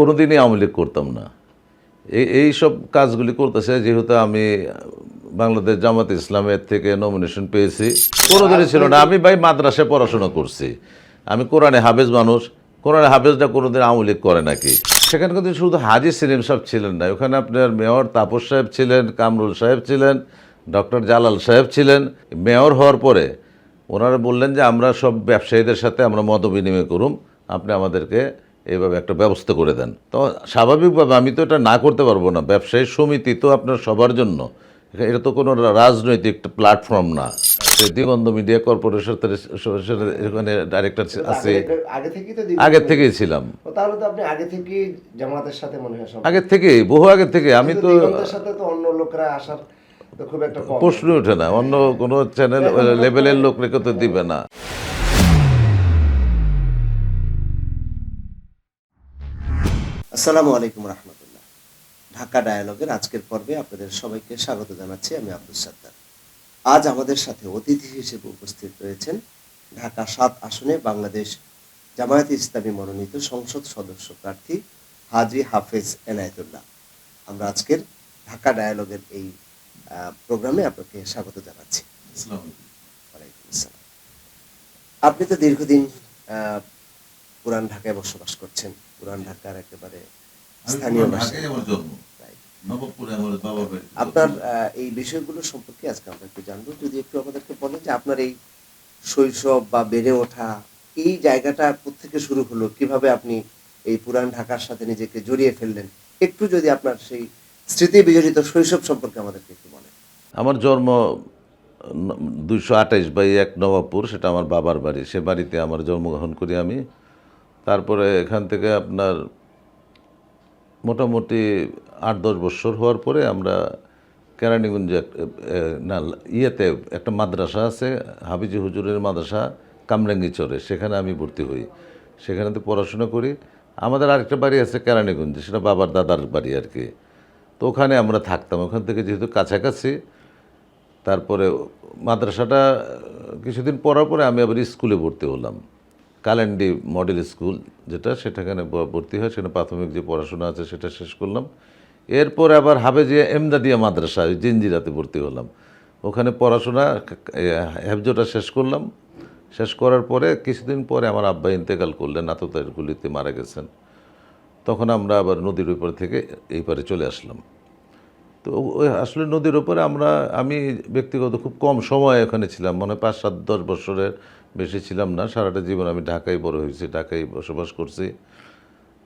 কোনোদিনই আওয়ামী লীগ করতাম না। এই সব কাজগুলি করতেছে, যেহেতু আমি বাংলাদেশ জামাত ইসলামের থেকে নমিনেশন পেয়েছি। কোনোদিনই ছিল না। আমি ভাই মাদ্রাসায় পড়াশোনা করছি। আমি কোরআনে হাফেজ মানুষ। কোরআনে হাফেজটা কোনোদিন আওয়ামী লীগ করে নাকি? সেখানে কিন্তু শুধু হাজি সেলিম সাহেব ছিলেন না। ওখানে আপনার মেয়র তাপস সাহেব ছিলেন, কামরুল সাহেব ছিলেন, ডক্টর জালাল সাহেব ছিলেন। মেয়র হওয়ার পরে ওনারা বললেন যে, আমরা সব ব্যবসায়ীদের সাথে আমরা মত বিনিময় করুম আপনি আমাদেরকে এইভাবে একটা ব্যবস্থা করে দেন। তো স্বাভাবিকভাবে আমি তো এটা না করতে পারব না। ব্যবসায়ী সমিতি তো আপনার সবার জন্য। এটা তো কোনো রাজনৈতিক প্ল্যাটফর্ম না। সেই দিগন্ত মিডিয়া কর্পোরেশন এখানে ডাইরেক্টর আছে। আগে- আগে থেকেই ছিলাম। তাহলে তো আপনি আগে থেকেই জামাতের সাথে মনে হয়। আগের থেকেই বহু আগের থেকে আমি তো সাথে তো অন্য লোকরা আসার তো খুব একটা প্রশ্ন ওঠে না। অন্য কোনো চ্যানেল লেভেলের লোক রেখে তো দিবে না। আসসালামু আলাইকুম রহমতুল্লাহ। ঢাকা ডায়ালগের আজকের পর্বে আপনাদের সবাইকে স্বাগত জানাচ্ছি আমি আব্দুল সাদ্দার আজ আমাদের সাথে অতিথি হিসেবে উপস্থিত রয়েছেন ঢাকা সাত আসনে বাংলাদেশ জামায়াত ইসলামী মনোনীত সংসদ সদস্য প্রার্থী হাজি হাফেজ এনায়েতুল্লাহ। আমরা আজকের ঢাকা ডায়ালগের এই প্রোগ্রামে আপনাকে স্বাগত জানাচ্ছি। আপনি তো দীর্ঘদিন আহ, পুরান ঢাকায় বসবাস করছেন। পুরান ঢাকার একেবারে স্থানীয় আপনার এই বিষয়গুলো সম্পর্কে আজকে আমরা একটু জানব। যদি একটু আমাদেরকে বলেন যে আপনার এই শৈশব বা বেড়ে ওঠা এই জায়গাটা থেকে শুরু হলো? কীভাবে আপনি এই পুরান ঢাকার সাথে নিজেকে জড়িয়ে ফেললেন? একটু যদি আপনার সেই স্মৃতি বিজড়িত শৈশব সম্পর্কে আমাদেরকে একটু বলেন। আমার জন্ম দুইশো আঠাইশ বাই এক নবাবপুর সেটা আমার বাবার বাড়ি। সে বাড়িতে আমার জন্মগ্রহণ করি আমি। তারপরে এখান থেকে আপনার মোটামুটি আট দশ বছর হওয়ার পরে আমরা কেরানীগঞ্জে না, ইয়েতে একটা মাদ্রাসা আছে হাবিজি হুজুরের মাদ্রাসা কামরাঙ্গিচরে সেখানে আমি ভর্তি হই। সেখানে তো পড়াশোনা করি। আমাদের আরেকটা বাড়ি আছে কেরানীগঞ্জে, সেটা বাবার দাদার বাড়ি আর কি। তো ওখানে আমরা থাকতাম। ওখান থেকে যেহেতু কাছাকাছি, তারপরে মাদ্রাসাটা কিছুদিন পড়ার পরে আমি আবার স্কুলে ভর্তি হলাম। কালেন্ডি মডেল স্কুল যেটা সেটাখানে ভর্তি হয়, সেখানে প্রাথমিক যে পড়াশোনা আছে সেটা শেষ করলাম। এরপর আবার হাবেজিয়া এমদাদিয়া মাদ্রাসা জিঞ্জিরাতে ভর্তি হলাম। ওখানে পড়াশোনা হ্যাবজোটা শেষ করলাম। শেষ করার পরে কিছুদিন পরে আমার আব্বা ইন্তেকাল করলেন আততায়ের গুলিতে মারা গেছেন। তখন আমরা আবার নদীর উপর থেকে এই পারে চলে আসলাম। তো আসলে নদীর উপরে আমরা, আমি ব্যক্তিগত খুব কম সময় এখানে ছিলাম মানে পাঁচ সাত দশ বছরের বেশি ছিলাম না, সারাটা জীবন আমি ঢাকায় বড় হয়েছি, ঢাকায় বসবাস করছি।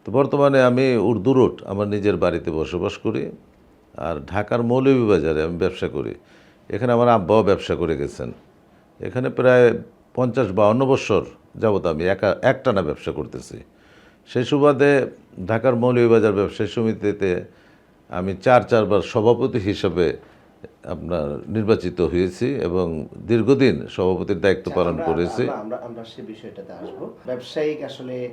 তো বর্তমানে আমি উর্দু রোড, আমার নিজের বাড়িতে বসবাস করি আর ঢাকার মৌলভীবাজারে আমি ব্যবসা করি। এখানে আমার আব্বাও ব্যবসা করে গেছেন। এখানে প্রায় পঞ্চাশ বাউন্ন বছর যাবত আমি একা, একটানা ব্যবসা করতেছি। সেই সুবাদে ঢাকার মৌলভীবাজার ব্যবসায়ী সমিতিতে আমি চার, চারবার সভাপতি হিসাবে আপনার নির্বাচিত হয়েছি এবং দীর্ঘদিন সভাপতির দায়িত্ব পালন আমরা- করেছি। আমরা- আমরা সেই বিষয়টাতে আসব। ব্যবসায়িক আসলে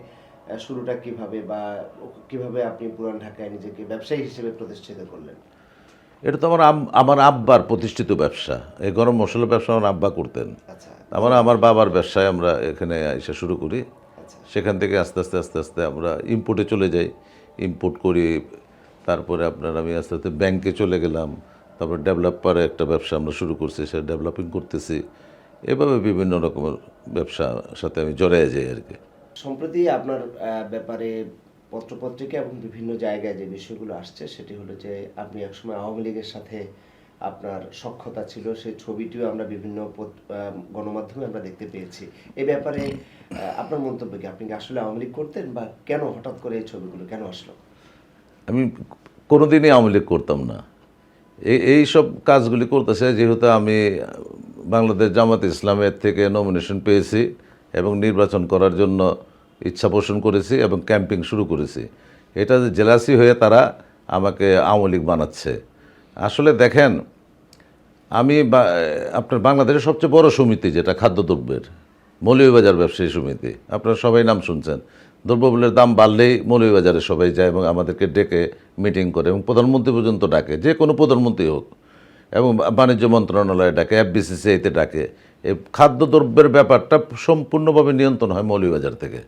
শুরুটা কীভাবে বা কীভাবে আপনি পুরান ঢাকায় নিজেকে ব্যবসায়ী হিসেবে প্রতিষ্ঠিত করলেন? এটা তো আমার আমার আব্বার প্রতিষ্ঠিত ব্যবসা। এই গরম মশলা ব্যবসা আমার আব্বা করতেন। আচ্ছা আমার আমার বাবার ব্যবসায় আমরা এখানে এসে শুরু করি। আচ্ছা। সেখান থেকে আস্তে আস্তে আস্তে আস্তে আমরা ইম্পোর্টে চলে যাই। ইম্পোর্ট করি তারপরে আপনার আমি আস্তে আস্তে ব্যাংকে চলে গেলাম। তারপর ডেভেলপারে একটা ব্যবসা আমরা শুরু করছি সেটা ডেভেলপিং করতেছি। এভাবে বিভিন্ন রকমের ব্যবসার সাথে আমি জড়াই যাই আর কি। সম্প্রতি আপনার ব্যাপারে পত্রপত্রিকা এবং বিভিন্ন জায়গায় যে বিষয়গুলো আসছে সেটি হলো যে আপনি একসময় আওয়ামী লীগের সাথে আপনার সক্ষতা ছিল সেই ছবিটিও আমরা বিভিন্ন গণমাধ্যমে আমরা দেখতে পেয়েছি। এ ব্যাপারে আপনার মন্তব্য কি? আপনি কি আসলে আওয়ামী লীগ করতেন বা কেন হঠাৎ করে এই ছবিগুলো কেন আসলো? আমি কোনোদিনই আওয়ামী লীগ করতাম না। এই সব কাজগুলি করতেছে, যেহেতু আমি বাংলাদেশ জামাত ইসলামের থেকে নমিনেশন পেয়েছি এবং নির্বাচন করার জন্য ইচ্ছা পোষণ করেছি এবং ক্যাম্পিং শুরু করেছি। এটা যে জেলাসি হয়ে তারা আমাকে আওয়ামী লীগ বানাচ্ছে। আসলে দেখেন, আমি আপনার বাংলাদেশের সবচেয়ে বড় সমিতি যেটা খাদ্যদ্রব্যের, মৌলভীবাজার ব্যবসায়ী সমিতি, আপনারা সবাই নাম শুনছেন। দ্রব্যমূল্যের দাম বাড়লেই মৌলভীবাজারে সবাই যায় এবং আমাদেরকে ডেকে মিটিং করে এবং প্রধানমন্ত্রী পর্যন্ত ডাকে, যে কোনো প্রধানমন্ত্রী হোক। এবং বাণিজ্য মন্ত্রণালয়ে ডাকে এফবিসিসিআইতে ডাকে। এই খাদ্যদ্রব্যের ব্যাপারটা সম্পূর্ণভাবে নিয়ন্ত্রণ হয় মৌলভীবাজার থেকে।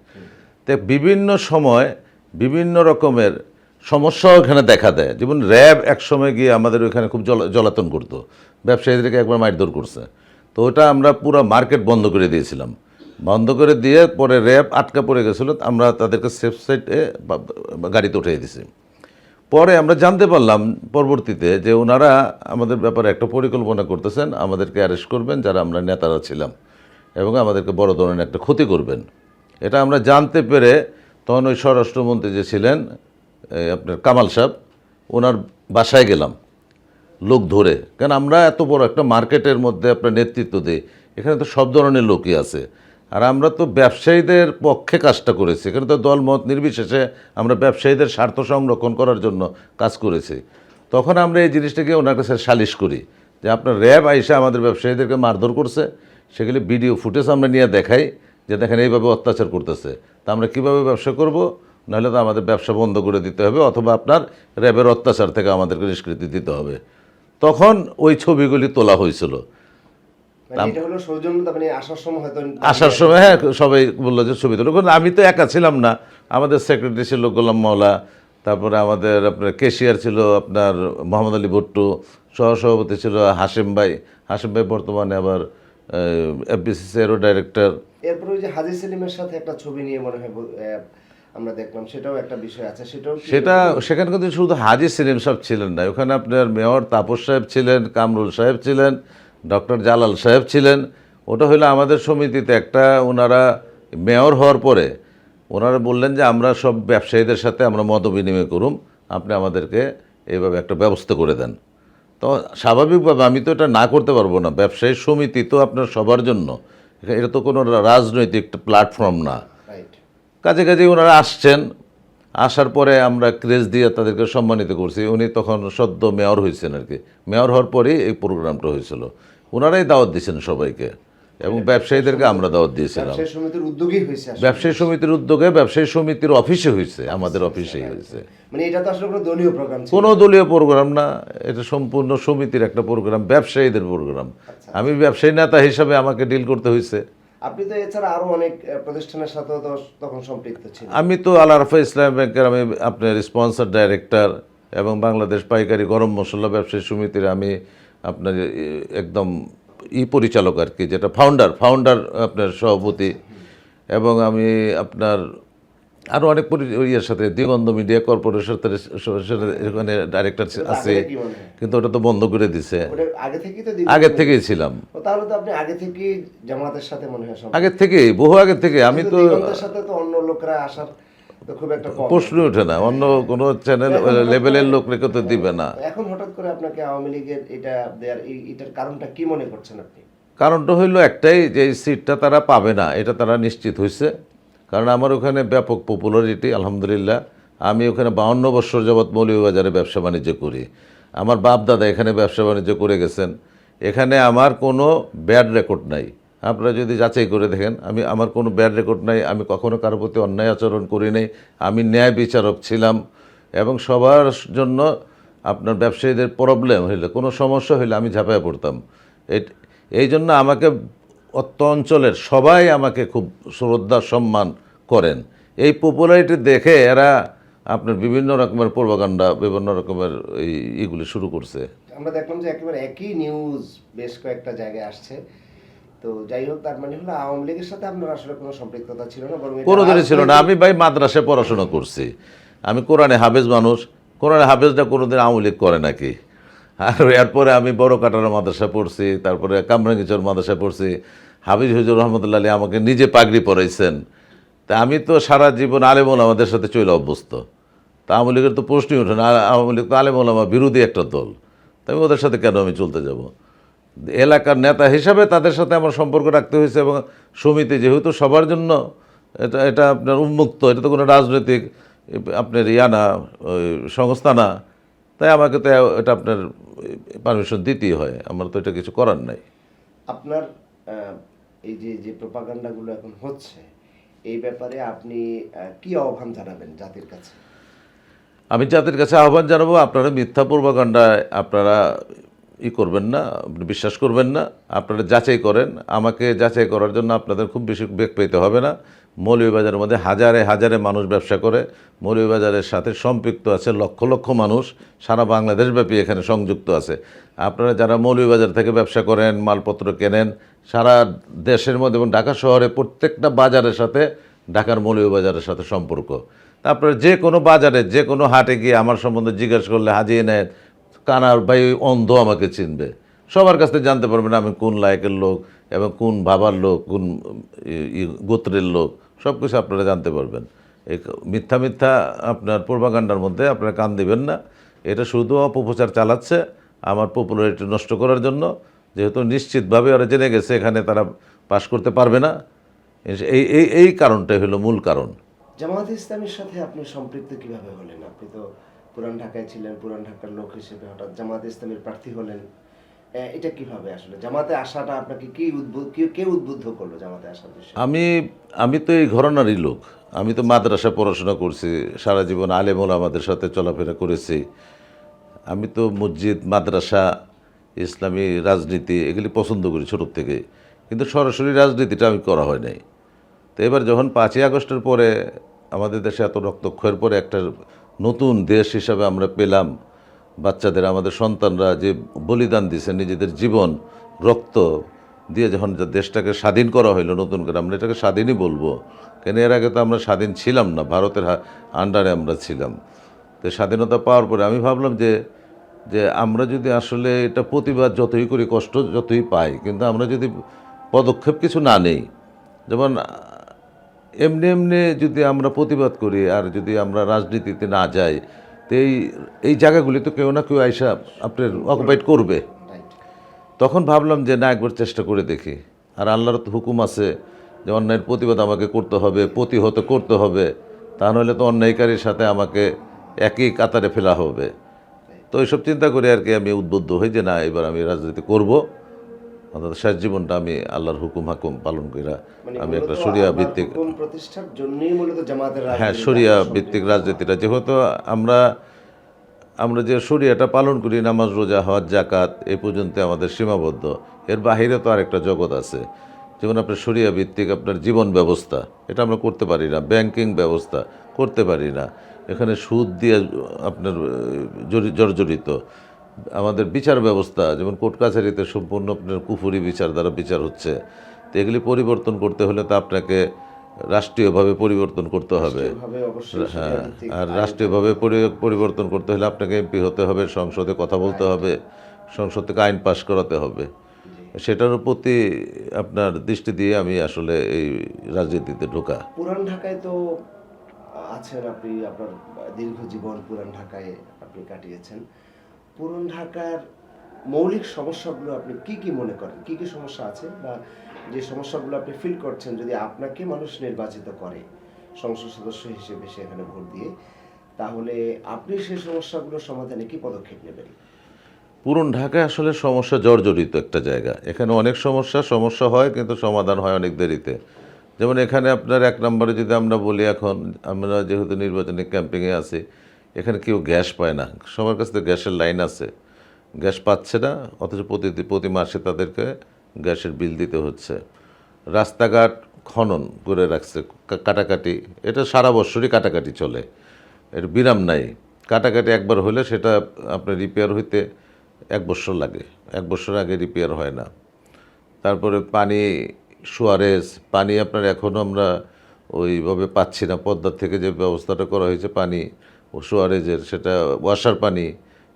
তো বিভিন্ন সময় বিভিন্ন রকমের সমস্যাও এখানে দেখা দেয়। যেমন র্যাব একসময় গিয়ে আমাদের ওইখানে খুব জল জ্বলাতন করতো। ব্যবসায়ীদেরকে একবার মারধর করছে। তো ওটা আমরা পুরো মার্কেট বন্ধ করে দিয়েছিলাম। বন্ধ করে দিয়ে পরে র্যাব আটকা পড়ে গেছিল আমরা তাদেরকে সেফ সাইডে গাড়িতে উঠিয়ে দিয়েছি পরে আমরা জানতে পারলাম পরবর্তীতে যে ওনারা আমাদের ব্যাপারে একটা পরিকল্পনা করতেছেন, আমাদেরকে অ্যারেস্ট করবেন, যারা আমরা নেতারা ছিলাম, এবং আমাদেরকে বড় ধরনের একটা ক্ষতি করবেন। এটা আমরা জানতে পেরে তখন ওই স্বরাষ্ট্রমন্ত্রী যে ছিলেন আপনার কামাল সাহেব, ওনার বাসায় গেলাম, লোক ধরে। কারণ আমরা এত বড় একটা মার্কেটের মধ্যে আপনার নেতৃত্ব দিই, এখানে তো সব ধরনের লোকই আছে। আর আমরা তো ব্যবসায়ীদের পক্ষে কাজটা করেছি। এখানে তো দলমত নির্বিশেষে আমরা ব্যবসায়ীদের স্বার্থ সংরক্ষণ করার জন্য কাজ করেছি। তখন আমরা এই জিনিসটাকে ওনার কাছে সালিশ করি যে আপনার র্যাব আইসা আমাদের ব্যবসায়ীদেরকে মারধর করছে, সেগুলি ভিডিও ফুটেজ আমরা নিয়ে দেখাই যে দেখেন এইভাবে অত্যাচার করতেছে। তা আমরা কীভাবে ব্যবসা করব? নাহলে তো আমাদের ব্যবসা বন্ধ করে দিতে হবে অথবা আপনার র্যাবের অত্যাচার থেকে আমাদেরকে নিষ্কৃতি দিতে হবে। তখন ওই ছবিগুলি তোলা হয়েছিল মানে এটা হলো সৌজন্যতা মানে আসার সময় হয়তো আসার সময় হ্যাঁ সবাই বলল যে ছবি তুলো। কিন্তু আমি তো একা ছিলাম না। আমাদের সেক্রেটারি ছিল গোলাম মাওলা তারপরে আমাদের আপনার কেশিয়ার ছিল আপনার মোহাম্মদ আলী ভুট্টু সহসভাপতি ছিল হাসিম ভাই। হাসিম ভাই বর্তমানে আবার এফবিসিসিআরও ডাইরেক্টর এরপরে ওই যে হাজি সেলিমের সাথে একটা ছবি নিয়ে মনে হয় আমরা দেখলাম সেটাও একটা বিষয় আছে। সেটাও সেটা সেখানে কিন্তু শুধু হাজি সেলিম সাহেব ছিলেন না ওখানে আপনার মেয়র তাপস সাহেব ছিলেন কামরুল সাহেব ছিলেন ডক্টর জালাল সাহেব ছিলেন। ওটা হলো আমাদের সমিতিতে একটা ওনারা মেয়র হওয়ার পরে ওনারা বললেন যে আমরা সব ব্যবসায়ীদের সাথে আমরা মত বিনিময় করুম। আপনি আমাদেরকে এইভাবে একটা ব্যবস্থা করে দেন। তো স্বাভাবিকভাবে আমি তো এটা না করতে পারব না। ব্যবসায়ী সমিতি তো আপনার সবার জন্য। এটা তো কোনো রাজনৈতিক প্ল্যাটফর্ম না। কাজে কাজে ওনারা আসছেন। আসার পরে আমরা ক্রেজ দিয়ে তাদেরকে সম্মানিত করছি। উনি তখন সদ্য মেয়র হয়েছেন আর কি। মেয়র হওয়ার পরেই এই প্রোগ্রামটা হয়েছিল। ওনারাই দাওয়াত দিয়েছেন সবাইকে। এবং ব্যবসায়ীদেরকে আমরা দাওয়াত দিয়েছিলাম। ব্যবসায়ী সমিতির উদ্যোগী। ব্যবসায়ী সমিতির উদ্যোগে ব্যবসায়ী সমিতির অফিসে হয়েছে আমাদের অফিসেই হয়েছে। মানে এটা তো আসলে কোনো দলীয় প্রোগ্রাম কোনো দলীয় প্রোগ্রাম না এটা সম্পূর্ণ সমিতির একটা প্রোগ্রাম ব্যবসায়ীদের প্রোগ্রাম আমি ব্যবসায়ী নেতা হিসাবে আমাকে ডিল করতে হয়েছে। আপনি তো এছাড়া আরও অনেক প্রতিষ্ঠানের সাথেও তো তখন সম্পৃক্ত ছিলেন। আমি তো আল আরফা ইসলাম ব্যাংকের আমি আপনার স্পন্সর ডাইরেক্টর এবং বাংলাদেশ পাইকারি গরম মশলা ব্যবসায়ী সমিতির আমি আপনার একদম ই পরিচালক আর কি যেটা ফাউন্ডার ফাউন্ডার আপনার সভাপতি এবং আমি আপনার আরও অনেক ইয়ের সাথে দিগন্ত মিডিয়া কর্পোরেশনের এখানে ডাইরেক্টর আছে আগে? কিন্তু ওটা তো বন্ধ করে দিছে আগে থেকেই আগের থেকেই ছিলাম তাহলে তো আপনি আগে থেকেই জামাতের সাথে মনে হয় সম্পৃক্ত। আগের থেকেই বহু আগের থেকে আমি তো সাথে তো অন্য লোকরা আসার প্রশ্ন ওঠে না। অন্য কোনো চ্যানেল লেভেলের লোক রেখে তো দিবে না। এখন হঠাৎ করে আপনাকে আওয়ামী লীগের এটা দেয়ার এটার কারণটা কি মনে করছেন আপনি? কারণটা হইল একটাই যে এই সিটটা তারা পাবে না। এটা তারা নিশ্চিত হয়েছে কারণ আমার ওখানে ব্যাপক পপুলারিটি আলহামদুলিল্লাহ। আমি ওখানে বাউন্ন বছর যাবৎ মৌলভীবাজারে ব্যবসা বাণিজ্য করি। আমার বাপ দাদা এখানে ব্যবসা বাণিজ্য করে গেছেন। এখানে আমার কোনো ব্যাড রেকর্ড নাই। আপনারা যদি যাচাই করে দেখেন, আমি, আমার কোনো ব্যাড রেকর্ড নাই, আমি কখনো কারোর প্রতি অন্যায় আচরণ করি নাই, আমি ন্যায় বিচারক ছিলাম, এবং সবার জন্য আপনার ব্যবসায়ীদের প্রবলেম হইলে, কোনো সমস্যা হইলে আমি ঝাঁপায় পড়তাম। এই জন্য আমাকে অত্য অঞ্চলের সবাই আমাকে খুব শ্রদ্ধা, সম্মান করেন। এই পপুলারিটি দেখে এরা আপনার বিভিন্ন রকমের প্রভাকাণ্ডা বিভিন্ন রকমের এই, ইগুলি শুরু করছে। আমরা দেখলাম যে একেবারে একই নিউজ বেশ কয়েকটা জায়গায় আসছে। তো যাই হোক তার মানে হলো আওয়ামী লীগের সাথে আপনার আসলে কোনো সম্পৃক্ততা ছিল না বরং ছিল না। আমি ভাই মাদ্রাসায় পড়াশোনা করছি। আমি কোরআনে হাফেজ মানুষ। কোরআনে হাফেজটা কোনোদিন আওয়ামী লীগ করে নাকি? আর এরপরে আমি বড় কাটার মাদ্রাসা পড়ছি তারপরে কামরাঙ্গিচর মাদ্রাসা পড়ছি। হাফিজ হুজুর রহমতুল্লাহ আলী আমাকে নিজে পাগড়ি পরাইছেন। তা আমি তো সারা জীবন আলেমুল আমাদের সাথে চলে অভ্যস্ত। তা আওয়ামী লীগের তো প্রশ্নই ওঠে না। আওয়ামী লীগ তো আলেমুল আমার বিরোধী একটা দল। তা আমি ওদের সাথে কেন আমি চলতে যাব? এলাকার নেতা হিসাবে তাদের সাথে আমার সম্পর্ক রাখতে হয়েছে এবং সমিতি যেহেতু সবার জন্য এটা এটা আপনার উন্মুক্ত এটা তো কোনো রাজনৈতিক আপনার ইয়া না ওই সংস্থা না। তাই আমাকে তো এটা আপনার পারমিশন দিতেই হয়। আমার তো এটা কিছু করার নাই। আপনার এই যে যে প্রপাগান্ডাগুলো এখন হচ্ছে এই ব্যাপারে আপনি কি আহ্বান জানাবেন জাতির কাছে? আমি জাতির কাছে আহ্বান জানাব আপনারা মিথ্যা পূর্বাকাণ্ডায় আপনারা ই করবেন না, বিশ্বাস করবেন না, আপনারা যাচাই করেন, আমাকে যাচাই করার জন্য আপনাদের খুব বেশি বেগ পেতে হবে না। মৌলভীবাজারের মধ্যে হাজারে হাজারে মানুষ ব্যবসা করে, মৌলভীবাজারের সাথে সম্পৃক্ত আছে লক্ষ লক্ষ মানুষ, সারা বাংলাদেশব্যাপী এখানে সংযুক্ত আছে। আপনারা যারা মৌলভীবাজার থেকে ব্যবসা করেন, মালপত্র কেনেন, সারা দেশের মধ্যে এবং ঢাকা শহরে প্রত্যেকটা বাজারের সাথে ঢাকার মৌলভীবাজারের সাথে সম্পর্ক। আপনারা যে কোনো বাজারে, যে কোনো হাটে গিয়ে আমার সম্বন্ধে জিজ্ঞাসা করলে হাজিয়ে নেন কানার ভাই অন্ধ আমাকে চিনবে। সবার কাছ থেকে জানতে পারবেন আমি কোন লায়কের লোক এবং কোন বাবার লোক, কোন গোত্রের লোক সব কিছু আপনারা জানতে পারবেন। এই মিথ্যা মিথ্যা আপনার পূর্বাকাণ্ডার মধ্যে আপনারা কান দিবেন না। এটা শুধু অপপ্রচার চালাচ্ছে আমার পপুলারিটি নষ্ট করার জন্য। যেহেতু নিশ্চিতভাবে ওরা জেনে গেছে, এখানে তারা পাশ করতে পারবে না। এই এই এই কারণটাই হলো মূল কারণ। জামাত ইসলামের সাথে আপনি সম্পৃক্ত কীভাবে হলেন? আপনি তো পুরান ঢাকায় ছিলেন, পুরান ঢাকার লোক হিসেবে হঠাৎ জামাত ইসলামের প্রার্থী হলেন। এটা কীভাবে আসলে? জামাতে আসাটা আপনাকে কি উদ্বুদ্ধ, কে উদ্বুদ্ধ করল জামাতে আসার বিষয়ে? আমি আমি তো এই ঘরনারই লোক। আমি তো মাদ্রাসা পড়াশোনা করছি, সারা জীবন আলেমুল আমাদের সাথে চলাফেরা করেছি। আমি তো মসজিদ, মাদ্রাসা, ইসলামী রাজনীতি এগুলি পছন্দ করি ছোটোর থেকে। কিন্তু সরাসরি রাজনীতিটা আমি করা হয় নাই। তো এবার যখন পাঁচই আগস্টের পরে আমাদের দেশে এত রক্তক্ষয়ের পরে একটা নতুন দেশ হিসাবে আমরা পেলাম। বাচ্চাদের, আমাদের সন্তানরা যে বলিদান দিয়েছে, নিজেদের জীবন, রক্ত দিয়ে যখন দেশটাকে স্বাধীন করা হইল, নতুন করে আমরা এটাকে স্বাধীনই বলব। কেন এর আগে তো আমরা স্বাধীন ছিলাম না, ভারতের আন্ডারে আমরা ছিলাম। তো স্বাধীনতা পাওয়ার পরে আমি ভাবলাম যে যে আমরা যদি আসলে এটা প্রতিবাদ যতই করি, কষ্ট যতই পাই, কিন্তু আমরা যদি পদক্ষেপ কিছু না নেই, যেমন এমনি এমনি যদি আমরা প্রতিবাদ করি আর যদি আমরা রাজনীতিতে না যাই, তো এই এই জায়গাগুলি তো কেউ না কেউ আইসা আপনার অকুপাইড করবে। তখন ভাবলাম যে না, একবার চেষ্টা করে দেখি। আর আল্লাহর তো হুকুম আছে যে অন্যায়ের প্রতিবাদ আমাকে করতে হবে, প্রতিহত করতে হবে। তা নাহলে তো অন্যায়কারীর সাথে আমাকে একই কাতারে ফেলা হবে। তো এইসব চিন্তা করে আর কি আমি উদ্বুদ্ধ হই যে না, এবার আমি রাজনীতি করব। অন্তত শেষ জীবনটা আমি আল্লাহর হুকুম হাকুম পালন করে মানে আমি একটা সরিয়া ভিত্তিক প্রতিষ্ঠার জন্যই মূলত জামাতের হ্যাঁ শরিয়া ভিত্তিক রাজনীতিটা। যেহেতু আমরা আমরা যে শরিয়াটা পালন করি নামাজ রোজা হজ জাকাত এই পর্যন্ত আমাদের সীমাবদ্ধ। এর বাহিরে তো আরেকটা জগৎ আছে। যেমন আপনার শরিয়া ভিত্তিক আপনার জীবন ব্যবস্থা এটা আমরা করতে পারি না। ব্যাংকিং ব্যবস্থা করতে পারি না। এখানে সুদ দিয়ে আপনার জর্জরিত। আমাদের বিচার ব্যবস্থা যেমন কোর্ট কাছারিতে সম্পূর্ণ আপনার কুফুরি বিচার দ্বারা বিচার হচ্ছে তো এগুলি পরিবর্তন করতে হলে তো আপনাকে রাষ্ট্রীয়ভাবে পরিবর্তন করতে হবে। হ্যাঁ আর রাষ্ট্রীয়ভাবে পরিবর্তন করতে হলে আপনাকে এমপি হতে হবে সংসদে কথা বলতে হবে সংসদ থেকে আইন পাশ করাতে হবে। সেটার প্রতি আপনার দৃষ্টি দিয়ে আমি আসলে এই রাজনীতিতে ঢোকা। পুরান ঢাকায় তো আছেন আপনি আপনার দীর্ঘ জীবন পুরান ঢাকায় আপনি কাটিয়েছেন। পুরান ঢাকার মৌলিক সমস্যাগুলো আপনি কি কি মনে করেন? কি কি সমস্যা আছে বা যে সমস্যাগুলো আপনি ফিল করছেন যদি আপনাকে মানুষ নির্বাচিত করে, সংসদ সদস্য হিসেবে সেখানে ভোট দিয়ে, তাহলে আপনি সেই সমস্যাগুলোর সমাধানে কি পদক্ষেপ নেবেন? পুরন ঢাকায় আসলে সমস্যা জর্জরিত একটা জায়গা। এখানে অনেক সমস্যা সমস্যা হয় কিন্তু সমাধান হয় অনেক দেরিতে। যেমন এখানে আপনার এক নম্বরে যদি আমরা বলি এখন, আমরা যেহেতু নির্বাচনী ক্যাম্পিংয়ে আছি এখানে কেউ গ্যাস পায় না। সবার কাছে গ্যাসের লাইন আছে। গ্যাস পাচ্ছে না, অথচ প্রতি প্রতি মাসে তাদেরকে গ্যাসের বিল দিতে হচ্ছে। রাস্তাঘাট খনন করে রাখছে কাটাকাটি। এটা সারা বছরই কাটাকাটি চলে। এর বিরাম নাই। কাটাকাটি একবার হলে সেটা আপনার রিপেয়ার হইতে এক বছর লাগে। এক বছর আগে রিপেয়ার হয় না। তারপরে পানি সুয়ারেজ পানি আপনার এখনও আমরা ওইভাবে পাচ্ছি না। পদ্মার থেকে যে ব্যবস্থাটা করা হয়েছে পানি ও সুয়ারেজের সেটা ওয়াশার পানি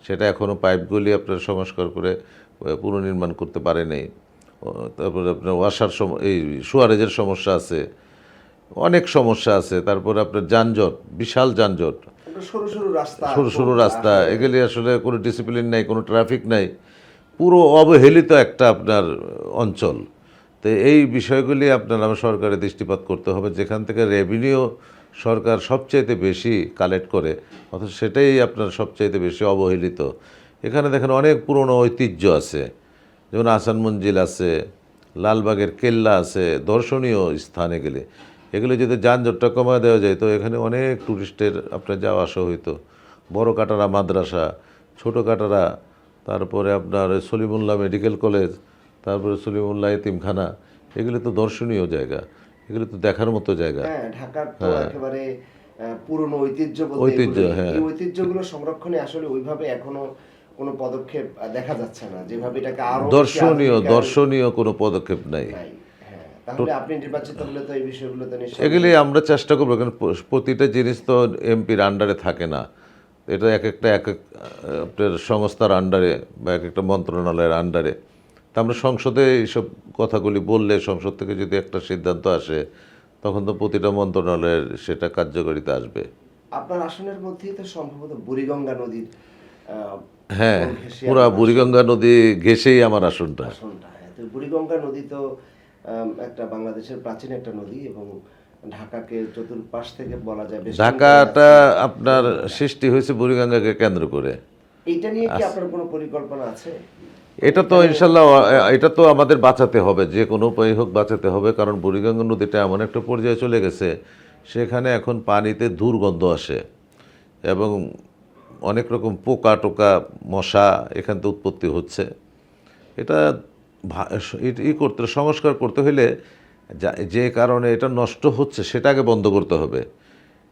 সেটা এখনও পাইপগুলি আপনার সংস্কার করে পুনর্নির্মাণ করতে পারে নাই তারপরে আপনার ওয়াশার সম এই সুয়ারেজের সমস্যা আছে অনেক সমস্যা আছে। তারপরে আপনার যানজট বিশাল যানজট। সরু সরু রাস্তা সরু সরু রাস্তা এগুলি আসলে কোনো ডিসিপ্লিন নাই কোনো ট্রাফিক নাই। পুরো অবহেলিত একটা আপনার অঞ্চল। তো এই বিষয়গুলি আপনার আমার সরকারের দৃষ্টিপাত করতে হবে। যেখান থেকে রেভিনিউ সরকার সবচাইতে বেশি কালেক্ট করে, অথচ সেটাই আপনার সবচাইতে বেশি অবহেলিত। এখানে দেখেন অনেক পুরনো ঐতিহ্য আছে। যেমন আসান মঞ্জিল আছে, লালবাগের কেল্লা আছে, দর্শনীয় স্থানে গেলে। এগুলো যদি যানজটটা কমায় দেওয়া যায়, তো এখানে অনেক টুরিস্টের আপনার যাওয়া আসা হইতো। বড় কাটারা মাদ্রাসা, ছোট কাটারা, তারপরে আপনার সলিমুল্লাহ মেডিকেল কলেজ, তারপরে সলিমুল্লাহ এতিমখানা, এগুলো তো দর্শনীয় জায়গা। এগুলো তো দেখার মতো জায়গা। হ্যাঁ ঢাকার তো একেবারে পুরনো ঐতিহ্য বলতে ঐতিহ্য, হ্যাঁ। এই ঐতিহ্যগুলো সংরক্ষণে আসলে ওইভাবে এখনও কোনো পদক্ষেপ দেখা যাচ্ছে না। যেভাবে এটাকে আরও দর্শনীয় দর্শনীয় কোনো পদক্ষেপ নাই। হ্যাঁ, তাহলে আপনি নির্বাচিত হলে তো এই বিষয়গুলো এগুলি আমরা চেষ্টা করব কারণ প্রতিটা জিনিস তো এমপির আন্ডারে থাকে না। এটা এক একটা এক এক আপনার সংস্থার আন্ডারে বা এক একটা মন্ত্রণালয়ের আন্ডারে তা আমরা সংসদে এইসব কথাগুলি বললে সংসদ থেকে যদি একটা সিদ্ধান্ত আসে তখন তো প্রতিটা মন্ত্রণালয়ের সেটা কার্যকারিতা আসবে। আপনার আসনের মধ্যেই তো সম্ভবত বুড়িগঙ্গা নদীর হ্যাঁ পুরা বুড়িগঙ্গা নদী ঘেসেই আমার আসনটা। আসনটা হ্যাঁ বুড়িগঙ্গা নদী তো একটা বাংলাদেশের প্রাচীন একটা নদী এবং ঢাকাকে চতুর্পাশ থেকে বলা যায় বেশ ঢাকাটা আপনার সৃষ্টি হয়েছে বুড়িগঙ্গাকে কেন্দ্র করে। এইটা নিয়ে কি আপনার কোনো পরিকল্পনা আছে? এটা তো ইনশাল্লাহ, এটা তো আমাদের বাঁচাতে হবে, যে কোনো উপায় হোক বাঁচাতে হবে, কারণ বুড়িগঙ্গা নদীটা এমন একটা পর্যায়ে চলে গেছে, সেখানে এখন পানিতে দুর্গন্ধ আসে, এবং অনেক রকম পোকা টোকা, মশা এখান থেকে উৎপত্তি হচ্ছে। এটা ই- করতে, সংস্কার করতে হলে যে কারণে এটা নষ্ট হচ্ছে সেটাকে বন্ধ করতে হবে।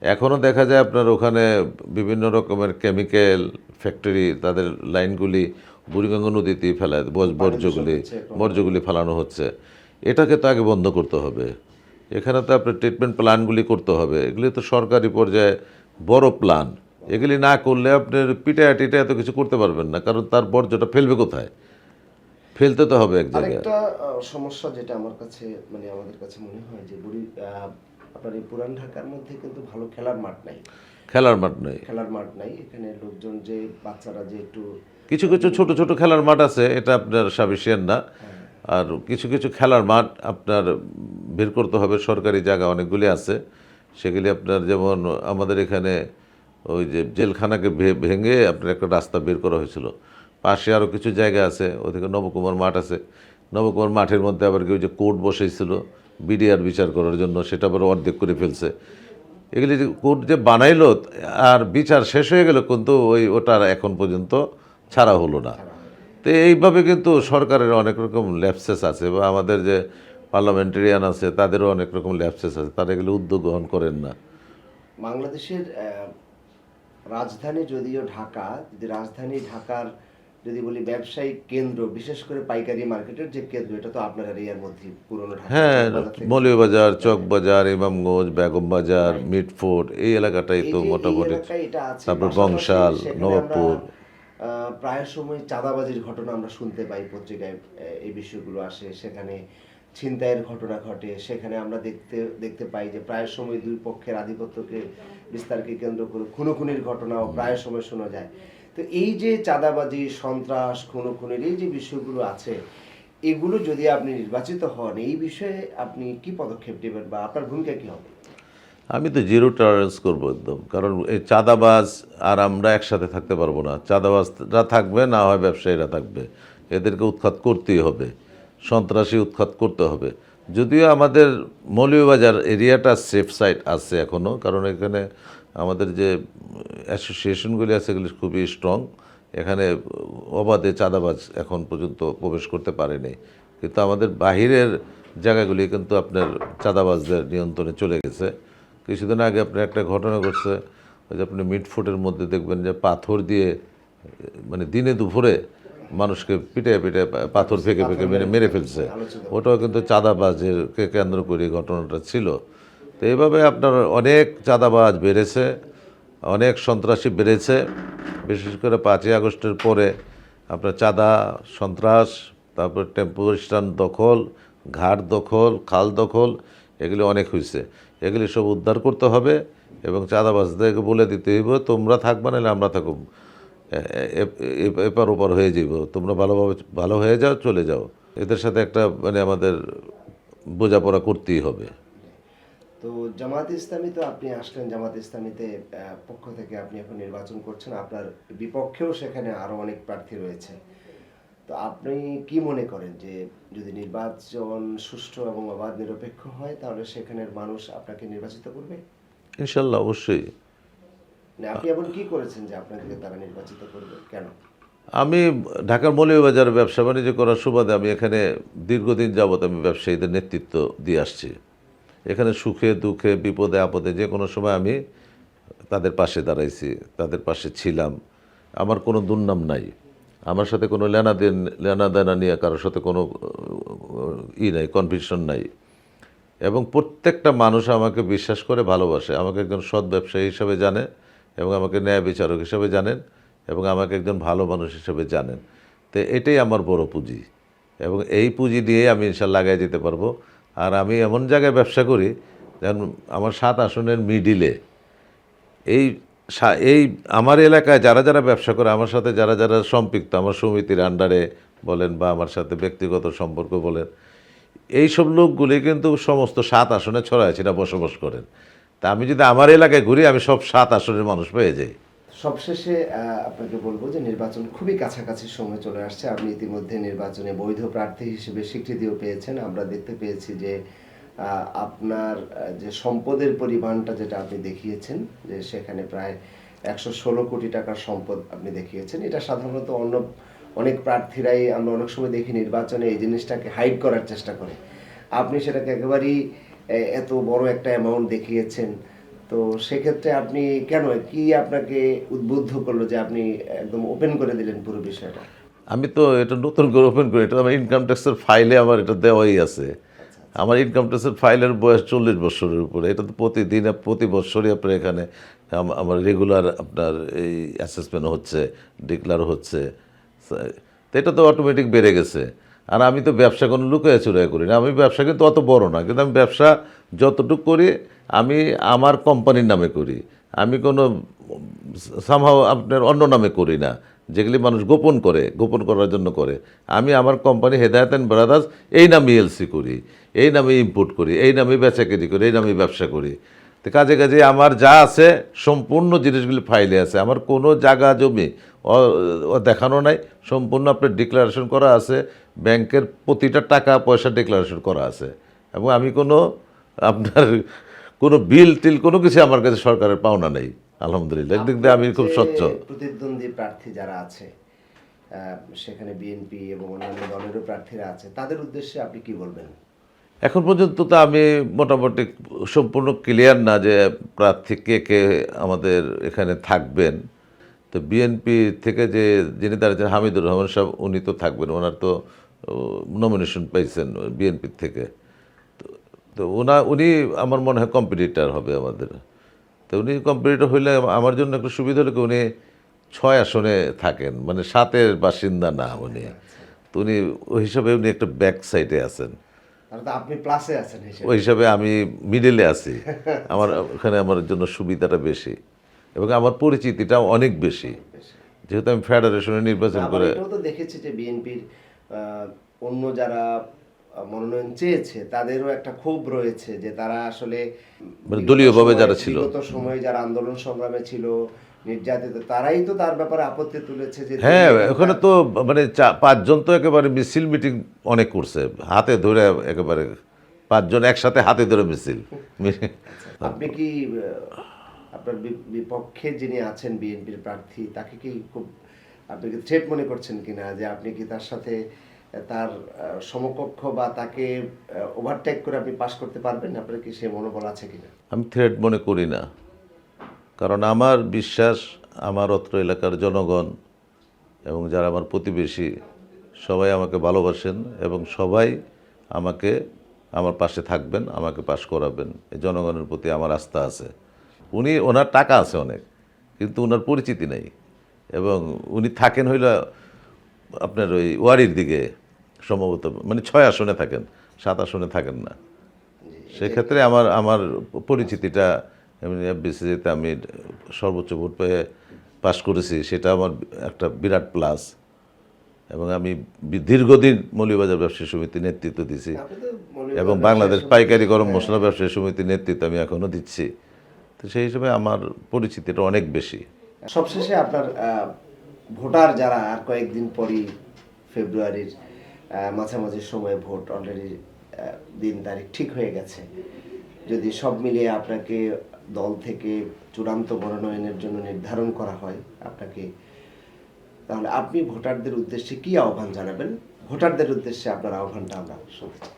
এখনও দেখা যায় আপনার ওখানে বিভিন্ন রকমের কেমিক্যাল ফ্যাক্টরি তাদের লাইনগুলি বুড়িগঙ্গা নদীতে ফেলা বর্জ্য- বর্জ্যগুলি বর্জ্যগুলি ফেলানো হচ্ছে। এটাকে তো আগে বন্ধ করতে হবে। এখানে তো আপনার ট্রিটমেন্ট প্ল্যানগুলি করতে হবে। এগুলি তো সরকারি পর্যায়ে বড় প্ল্যান এগুলি না করলে আপনার পিটায় টিটে এত কিছু করতে পারবেন না কারণ তার বর্জ্যটা ফেলবে কোথায়? ফেলতে তো হবে এক জায়গায়। আরেকটা সমস্যা যেটা আমার কাছে মানে আমাদের কাছে মনে হয় যে বুড়ি আপনার এই পুরান ঢাকার মধ্যে কিন্তু ভালো খেলার মাঠ নাই। খেলার মাঠ নেই। খেলার মাঠ নাই। এখানে লোকজন যে বাচ্চারা যে একটু কিছু কিছু ছোট ছোট খেলার মাঠ আছে, এটা আপনার সাফিসিয়েন্ট না। আর কিছু কিছু খেলার মাঠ আপনার বের করতে হবে, সরকারি জায়গা অনেকগুলি আছে। সেগুলি আপনার যেমন আমাদের এখানে ওই যে জেলখানাকে ভেঙে আপনার একটা রাস্তা বের করা হয়েছিল। পাশে আরও কিছু জায়গা আছে, ওদিকে নবকুমার মাঠ আছে। নবকুমার মাঠের মধ্যে আবার কেউ যে কোর্ট বসেছিল, বিডিআর বিচার করার জন্য, সেটা আবার অর্ধেক করে ফেলছে। এগুলি যে কোর্ট যে বানাইলো, আর বিচার শেষ হয়ে গেল, কিন্তু ওই ওটার এখন পর্যন্ত ছাড়া হলো না। তো এইভাবে কিন্তু সরকারের অনেক রকম ল্যাপসেস আছে বা আমাদের যে পার্লামেন্টারিয়ান আছে তাদেরও অনেক রকম ল্যাপসেস আছে। তারা এগুলো উদ্যোগ গ্রহণ করেন না। বাংলাদেশের রাজধানী যদিও ঢাকা যদি রাজধানী ঢাকার যদি বলি ব্যবসায়িক কেন্দ্র বিশেষ করে পাইকারি মার্কেটের যে কেন্দ্র এটা তো আপনার এরিয়ার মধ্যে পুরনো হ্যাঁ চকবাজার থেকে- মৌলভীবাজার চকবাজার ইমামগঞ্জ বেগম বাজার মিটফোর্ট এই এলাকাটাই তো মোটামুটি তারপর বংশাল, নবাবপুর। প্রায় সময় চাঁদাবাজির ঘটনা আমরা শুনতে পাই পত্রিকায় এই বিষয়গুলো আসে। সেখানে ছিনতাইয়ের ঘটনা ঘটে। সেখানে আমরা দেখতে দেখতে পাই যে প্রায় সময় দুই পক্ষের আধিপত্যকে বিস্তারকে কেন্দ্র করে খুনোখুনির ঘটনাও প্রায় সময় শোনা যায়। তো এই যে চাঁদাবাজি সন্ত্রাস খুনোখুনির এই যে বিষয়গুলো আছে এগুলো যদি আপনি নির্বাচিত হন এই বিষয়ে আপনি কি পদক্ষেপ নেবেন বা আপনার ভূমিকা কি হবে? আমি তো জিরো টলারেন্স করব একদম। কারণ এই চাঁদাবাজ আর আমরা একসাথে থাকতে পারব না। চাঁদাবাজরা থাকবে, না হয় ব্যবসায়ীরা থাকবে। এদেরকে উৎখাত করতেই হবে। সন্ত্রাসী উৎখাত করতে হবে। যদিও আমাদের মৌলভীবাজার এরিয়াটা সেফ সাইড আছে এখনও কারণ এখানে আমাদের যে অ্যাসোসিয়েশনগুলি আছে, এগুলি খুবই স্ট্রং এখানে অবাধে চাঁদাবাজ এখন পর্যন্ত প্রবেশ করতে পারেনি। কিন্তু আমাদের বাহিরের জায়গাগুলি কিন্তু আপনার চাঁদাবাজদের নিয়ন্ত্রণে চলে গেছে। কিছুদিন আগে আপনার একটা ঘটনা ঘটছে ওই যে আপনি মিটফুটের মধ্যে দেখবেন যে পাথর দিয়ে মানে দিনে দুপুরে মানুষকে পিটে পিটে পাথর ফেঁকে ফেঁকে মেরে মেরে ফেলছে। ওটাও কিন্তু চাঁদাবাজের কে কেন্দ্র করে ঘটনাটা ছিল। তো এইভাবে আপনার অনেক চাঁদাবাজ বেড়েছে অনেক সন্ত্রাসী বেড়েছে। বিশেষ করে পাঁচই আগস্টের পরে আপনার চাঁদা সন্ত্রাস তারপর টেম্পো স্ট্যান্ড দখল ঘাট দখল খাল দখল এগুলি অনেক হয়েছে। এগুলি সব উদ্ধার করতে হবে এবং চাঁদাবাজদেরকে বলে দিতে হইব, তোমরা থাকবা, নাহলে আমরা এ- এপার ওপার হয়ে যাব তোমরা ভালোভাবে, ভালো হয়ে যাও, চলে যাও। এদের সাথে একটা মানে আমাদের বোঝাপড়া করতেই হবে। তো জামাত ইসলামী তো আপনি আসলেন জামাত ইসলামীতে পক্ষ থেকে আপনি এখন নির্বাচন করছেন। আপনার বিপক্ষেও সেখানে আরও অনেক প্রার্থী রয়েছে। তো আপনি কি মনে করেন যে যদি নির্বাচন সুষ্ঠু এবং অবাধ নিরপেক্ষ হয় তাহলে সেখানের মানুষ আপনাকে নির্বাচিত করবে? ইনশাল্লাহ অবশ্যই। মানে আপনি এমন কি করেছেন যে আপনাদেরকে তারা নির্বাচিত করবে? কেন? আমি ঢাকার মৌলভীবাজারে ব্যবসা বাণিজ্য করার সুবাদে আমি এখানে দীর্ঘদিন যাবৎ আমি ব্যবসায়ীদের নেতৃত্ব দিয়ে আসছি। এখানে সুখে দুঃখে বিপদে আপদে যে কোনো সময় আমি তাদের পাশে দাঁড়াইছি তাদের পাশে ছিলাম। আমার কোনো দুর্নাম নাই। আমার সাথে কোনো লেনা দেন, লেনা দেনা নিয়ে কারোর সাথে কোনো ই নাই কনফিউশন নাই। এবং প্রত্যেকটা মানুষ আমাকে বিশ্বাস করে, ভালোবাসে। আমাকে একজন সৎ ব্যবসায়ী হিসাবে জানে এবং আমাকে ন্যায় বিচারক হিসাবে জানেন এবং আমাকে একজন ভালো মানুষ হিসেবে জানেন। তো এটাই আমার বড় পুঁজি। এবং এই পুঁজি দিয়ে আমি ইনশাল্লাহ লাগাই যেতে পারব। আর আমি এমন জায়গায় ব্যবসা করি যেমন আমার সাত আসনের মিডিলে এই এই আমার এলাকায় যারা যারা ব্যবসা করে, আমার সাথে যারা যারা সম্পৃক্ত, আমার সমিতির আন্ডারে বলেন বা আমার সাথে ব্যক্তিগত সম্পর্ক বলেন এই সব লোকগুলি কিন্তু সমস্ত সাত আসনে ছড়ায় সেটা বসবাস করেন। তা আমি যদি আমার এলাকায় ঘুরি, আমি সব সাত আসনের মানুষ পেয়ে যাই। সবশেষে আপনাকে বলব যে নির্বাচন খুবই কাছাকাছি সময় চলে আসছে। আপনি ইতিমধ্যে নির্বাচনে বৈধ প্রার্থী হিসেবে স্বীকৃতিও পেয়েছেন। আমরা দেখতে পেয়েছি যে আপনার যে সম্পদের পরিমাণটা যেটা আপনি দেখিয়েছেন, যে সেখানে প্রায় একশো ষোলো কোটি টাকার সম্পদ আপনি দেখিয়েছেন, এটা সাধারণত অন্য অনেক প্রার্থীরাই আমরা অনেক সময় দেখি নির্বাচনে এই জিনিসটাকে হাইড করার চেষ্টা করে। আপনি সেটাকে একেবারেই এত বড় একটা অ্যামাউন্ট দেখিয়েছেন, তো সেক্ষেত্রে আপনি কেন, কি আপনাকে উদ্বুদ্ধ করল যে আপনি একদম ওপেন করে দিলেন পুরো বিষয়টা? আমি তো এটা নতুন করে ওপেন করি, এটা আমার ইনকাম ট্যাক্সের ফাইলে আমার এটা দেওয়াই আছে। আমার ইনকাম ট্যাক্সের ফাইলের বয়স চল্লিশ বছরের উপরে। এটা তো প্রতিদিন, প্রতি বছরই আপনার এখানে আমার রেগুলার আপনার এই অ্যাসেসমেন্ট হচ্ছে ডিক্লার হচ্ছে। তো এটা তো অটোমেটিক বেড়ে গেছে। আর আমি তো ব্যবসা কোনো লুকায় চুরাই করি না। আমি ব্যবসা কিন্তু অত বড় না, কিন্তু আমি ব্যবসা যতটুকু করি, আমি আমার কোম্পানির নামে করি। আমি কোনো সামহাও আপনার অন্য নামে করি না। যেগুলি মানুষ গোপন করে, গোপন করার জন্য করে। আমি আমার কোম্পানি হেদায়ত অ্যান্ড ব্রাদার্স এই নামে এলসি করি। এই নামে ইম্পোর্ট করি এই নামে বেচাকেরি করি এই নামে ব্যবসা করি। তো কাজে কাজে আমার যা আছে সম্পূর্ণ জিনিসগুলি ফাইলে আছে। আমার কোনো জায়গা জমি দেখানো নাই। সম্পূর্ণ আপনার ডিক্লারেশন করা আছে। ব্যাংকের প্রতিটা টাকা পয়সা ডিক্লারেশন করা আছে। এবং আমি কোনো আপনার কোনো বিল টিল কোনো কিছু আমার কাছে সরকারের পাওনা নেই। আলহামদুলিল্লাহ। একদিক দিয়ে আমি খুব স্বচ্ছ। প্রতিদ্বন্দ্বী প্রার্থী যারা আছে সেখানে বিএনপি এবং অন্যান্য দলেরও প্রার্থীরা আছে তাদের উদ্দেশ্যে আপনি কি বলবেন? এখন পর্যন্ত তো আমি মোটামুটি সম্পূর্ণ ক্লিয়ার না যে প্রার্থী কে কে আমাদের এখানে থাকবেন। তো বিএনপি থেকে যে যিনি দাঁড়িয়েছেন, হামিদুর রহমান সাহেব, উনি তো থাকবেন। ওনার তো নমিনেশন পাইছেন বিএনপির থেকে। তো ওনা, উনি আমার মনে হয় কম্পিটিটার হবে আমাদের। তো উনি কম্পিটিটর হইলে আমার জন্য একটু সুবিধা হলো উনি ছয় আসনে থাকেন মানে সাতের বাসিন্দা না উনি। তো উনি, ওই হিসাবে উনি একটা ব্যাক সাইডে আছেন। আপনি প্লাসে আছেন ওই হিসাবে আমি মিডলে আছি। আমার ওখানে আমার জন্য সুবিধাটা বেশি। এবং আমার পরিচিতিটাও অনেক বেশি। যেহেতু আমি ফেডারেশনে নির্বাচন করে এটাও তো দেখেছি যে বিএনপির অন্য যারা মনোনয়ন চেয়েছে তাদেরও একটা ক্ষোভ রয়েছে যে তারা আসলে মানে দলীয়ভাবে যারা ছিল। বিগত সময়ে যারা আন্দোলন সংগ্রামে ছিল নির্যাতিত তারাই তো তার ব্যাপারে আপত্তি তুলেছে যে হ্যাঁ ওখানে তো মানে পাঁচজন তো একেবারে মিছিল মিটিং অনেক করছে হাতে ধরে একেবারে পাঁচজন একসাথে হাতে ধরে মিছিল। আপনি কি আপনার বিপক্ষে যিনি আছেন বিএনপির প্রার্থী তাকে কি খুব আপনি কি থ্রেট মনে করছেন কিনা যে আপনি কি তার সাথে তার সমকক্ষ বা তাকে ওভারটেক করে আপনি পাশ করতে পারবেন? আপনার কি সে মনোবল আছে কিনা? আমি থ্রেড মনে করি না। কারণ আমার বিশ্বাস আমার অত্র এলাকার জনগণ এবং যারা আমার প্রতিবেশী সবাই আমাকে ভালোবাসেন এবং সবাই আমাকে আমার পাশে থাকবেন আমাকে পাশ করাবেন। এই জনগণের প্রতি আমার আস্থা আছে। উনি ওনার টাকা আছে অনেক কিন্তু ওনার পরিচিতি নেই। এবং উনি থাকেন হইল আপনার ওই ওয়ারির দিকে সম্ভবত মানে ছয় আসনে থাকেন সাত আসনে থাকেন না। সেক্ষেত্রে আমার আমার পরিচিতিটা এফবিসিতে আমি সর্বোচ্চ ভোট পেয়ে পাশ করেছি সেটা আমার একটা বিরাট প্লাস এবং আমি দীর্ঘদিন মৌলভীবাজার ব্যবসায়ী সমিতি নেতৃত্ব দিছি এবং বাংলাদেশ পাইকারি গরম মশলা ব্যবসায়ী সমিতির নেতৃত্ব আমি এখনও দিচ্ছি। তো সেই হিসেবে আমার পরিচিতিটা অনেক বেশি। সবশেষে আপনার ভোটার যারা আর কয়েকদিন পরই ফেব্রুয়ারির মাঝামাঝি সময়ে ভোট অলরেডি দিন তারিখ ঠিক হয়ে গেছে। যদি সব মিলিয়ে আপনাকে দল থেকে চূড়ান্ত মনোনয়নের জন্য নির্ধারণ করা হয় আপনাকে তাহলে আপনি ভোটারদের উদ্দেশ্যে কি আহ্বান জানাবেন ভোটারদের উদ্দেশ্যে আপনার আহ্বানটা আমরা শুনতে চাই।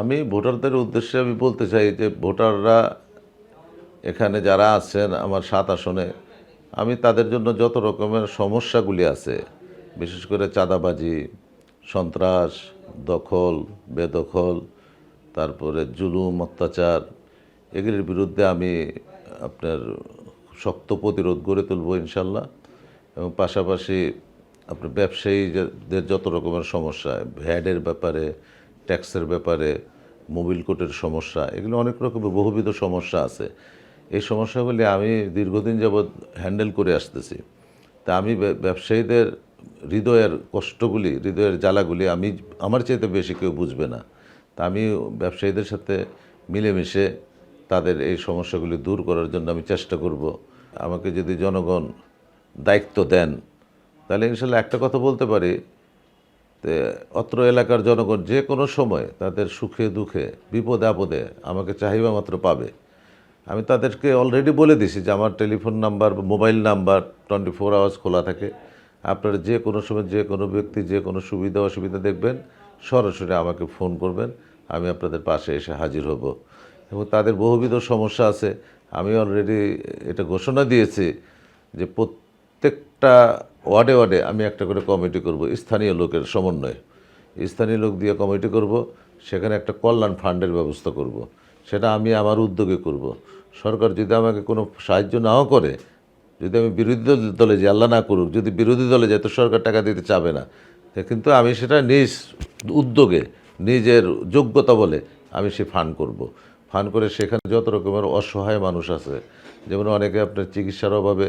আমি ভোটারদের উদ্দেশ্যে আমি বলতে চাই যে ভোটাররা এখানে যারা আছেন আমার সাত আসনে, আমি তাদের জন্য যত রকমের সমস্যাগুলি আছে, বিশেষ করে চাঁদাবাজি, সন্ত্রাস, দখল, বেদখল, তারপরে জুলুম, অত্যাচার এগুলির বিরুদ্ধে আমি আপনার শক্ত প্রতিরোধ গড়ে তুলব ইনশাল্লাহ। এবং পাশাপাশি আপনার ব্যবসায়ীদের যত রকমের সমস্যা, ভ্যাডের ব্যাপারে, ট্যাক্সের ব্যাপারে, মোবিল কোর্টের সমস্যা, এগুলো অনেক রকমের বহুবিধ সমস্যা আছে। এই সমস্যাগুলি আমি দীর্ঘদিন যাবৎ হ্যান্ডেল করে আসতেছি। তা আমি ব্যবসায়ীদের হৃদয়ের কষ্টগুলি, হৃদয়ের জ্বালাগুলি আমি, আমার চাইতে বেশি কেউ বুঝবে না। তা আমি ব্যবসায়ীদের সাথে মিলেমিশে তাদের এই সমস্যাগুলি দূর করার জন্য আমি চেষ্টা করব। আমাকে যদি জনগণ দায়িত্ব দেন, তাহলে ইনশাল্লাহ একটা কথা বলতে পারি অত্র এলাকার জনগণ যে কোনো সময় তাদের সুখে, দুঃখে, বিপদে, আপদে আমাকে চাহিদা মাত্র পাবে। আমি তাদেরকে অলরেডি বলে দিছি যে আমার telephone number, mobile number twenty four hours খোলা থাকে। আপনারা যে কোনো সময় যে কোনো ব্যক্তি যে কোনো সুবিধা, অসুবিধা দেখবেন, সরাসরি আমাকে ফোন করবেন। আমি আপনাদের পাশে এসে হাজির হব। এবং তাদের বহুবিধ সমস্যা আছে আমি অলরেডি এটা ঘোষণা দিয়েছি যে প্রত্যেকটা ওয়ার্ডে ওয়ার্ডে আমি একটা করে কমিটি করব, স্থানীয় লোকের সমন্বয়ে স্থানীয় লোক দিয়ে কমিটি করব, সেখানে একটা কল্যাণ ফান্ডের ব্যবস্থা করব। সেটা আমি আমার উদ্যোগে করব। সরকার যদি আমাকে কোনো সাহায্য নাও করে, যদি আমি বিরোধী দল- যাই আল্লাহ না করুক, যদি বিরোধী দলে যাই তো সরকার টাকা দিতে চাবে না কিন্তু আমি সেটা নিজ উদ্যোগে, নিজের যোগ্যতা বলে আমি সে ফান্ড করব। ফান্ড করে সেখানে যত রকমের অসহায় মানুষ আছে, যেমন অনেকে আপনার চিকিৎসার অভাবে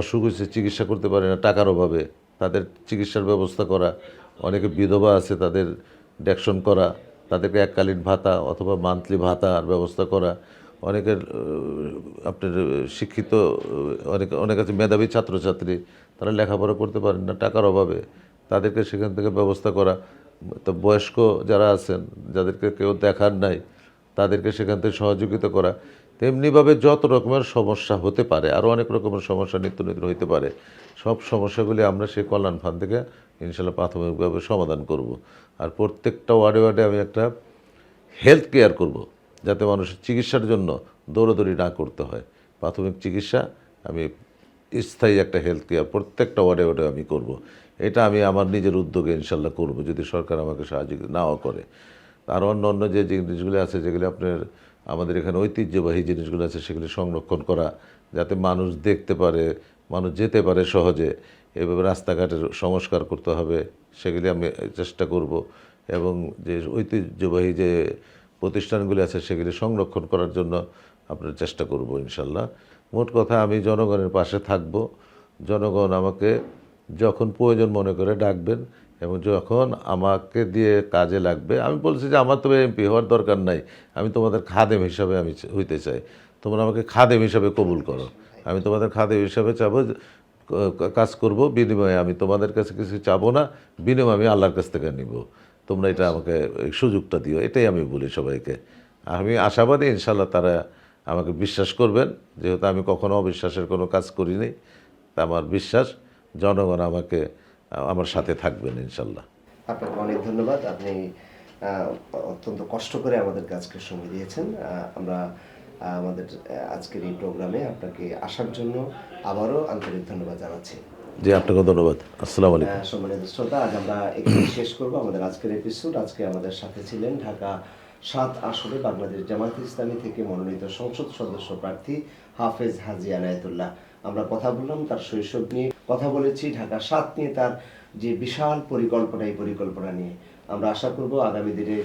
অসুখ হয়েছে, চিকিৎসা করতে পারে না, টাকার অভাবে, তাদের চিকিৎসার ব্যবস্থা করা, অনেকে বিধবা আছে, তাদের ডেকশন করা, তাদেরকে এককালীন ভাতা অথবা মান্থলি ভাতার ব্যবস্থা করা, অনেকের আপনার শিক্ষিত, অনেক অনেক আছে মেধাবী ছাত্রছাত্রী, তারা লেখাপড়া করতে পারেন না, টাকার অভাবে, তাদেরকে সেখান থেকে ব্যবস্থা করা, তো বয়স্ক যারা আছেন, যাদেরকে কেউ দেখার নাই তাদেরকে সেখান থেকে সহযোগিতা করা। তেমনিভাবে যত রকমের সমস্যা হতে পারে আরও অনেক রকমের সমস্যা নিত্য নিত্য হইতে পারে, সব সমস্যাগুলি আমরা সেই কল্যাণ ফান্ড থেকে ইনশাল্লাহ প্রাথমিকভাবে সমাধান করব। আর প্রত্যেকটা ওয়ার্ডে ওয়ার্ডে আমি একটা হেলথ কেয়ার করব, যাতে মানুষের চিকিৎসার জন্য দৌড়াদৌড়ি না করতে হয়। প্রাথমিক চিকিৎসা, আমি স্থায়ী একটা হেলথ কেয়ার প্রত্যেকটা ওয়ার্ডে ওয়ার্ডে আমি করব। এটা আমি আমার নিজের উদ্যোগে ইনশাল্লাহ করব, যদি সরকার আমাকে সাহায্য নাও করে। আর অন্য অন্য যে জিনিসগুলো আছে, যেগুলো আপনার আমাদের এখানে ঐতিহ্যবাহী জিনিসগুলো আছে, সেগুলি সংরক্ষণ করা, যাতে মানুষ দেখতে পারে, মানুষ যেতে পারে সহজে, এভাবে রাস্তাঘাটের সংস্কার করতে হবে, সেগুলি আমি চেষ্টা করব। এবং যে ঐতিহ্যবাহী যে প্রতিষ্ঠানগুলি আছে, সেগুলি সংরক্ষণ করার জন্য আপনার চেষ্টা করব ইনশাল্লাহ। মোট কথা, আমি জনগণের পাশে থাকব। জনগণ আমাকে যখন প্রয়োজন মনে করে ডাকবেন এবং যখন আমাকে দিয়ে কাজে লাগবে, আমি বলছি যে আমার তো এমপি হওয়ার দরকার নাই, আমি তোমাদের খাদেম হিসাবে আমি হইতে চাই। তোমরা আমাকে খাদেম হিসাবে কবুল করো। আমি তোমাদের খাদেম হিসাবে চাবো কাজ করব, বিনিময়ে আমি তোমাদের কাছে কিছু চাবো না, বিনিময়ে আমি আল্লাহর কাছ থেকে নিব। তোমরা এটা আমাকে সুযোগটা দিও, এটাই আমি বলি সবাইকে। আমি আশাবাদী ইনশাল্লাহ তারা আমাকে বিশ্বাস করবেন। যেহেতু আমি কখনো অবিশ্বাসের কোনো কাজ করিনি, তা আমার বিশ্বাস, জনগণ আমাকে আমার সাথে থাকবেন ইনশাল্লাহ। আপনাকে অনেক ধন্যবাদ। আপনি অত্যন্ত কষ্ট করে আমাদের কাজকে সময় দিয়েছেন। আমরা আমাদের আজকের এই প্রোগ্রামে আপনাকে আসার জন্য আবারও আন্তরিক ধন্যবাদ জানাচ্ছি। জি আপনাকে ধন্যবাদ। আসসালামু আলাইকুম। সম্মানিত শ্রোতা আজ আমরা এখানে শেষ করব। আমাদের আজকের এপিসোড আজকে আমাদের সাথে ছিলেন ঢাকা সাত আসরে বাংলাদেশ জামায়াত ইসলামী থেকে মনোনীত সংসদ সদস্য প্রার্থী হাফেজ হাজি আনায়তুল্লাহ। আমরা কথা বললাম তার শৈশব নিয়ে কথা বলেছি ঢাকা সাত নিয়ে তার যে বিশাল পরিকল্পনা, এই পরিকল্পনা নিয়ে আমরা আশা করব আগামী দিনে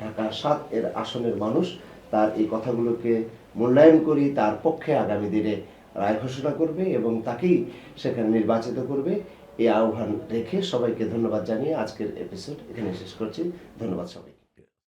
ঢাকা সাত এর আসনের মানুষ তার এই কথাগুলোকে মূল্যায়ন করি, তার পক্ষে আগামী দিনে রায় ঘোষণা করবে এবং তাকেই সেখানে নির্বাচিত করবে। এই আহ্বান রেখে সবাইকে ধন্যবাদ জানিয়ে আজকের এপিসোড এখানে শেষ করছি। ধন্যবাদ সবাই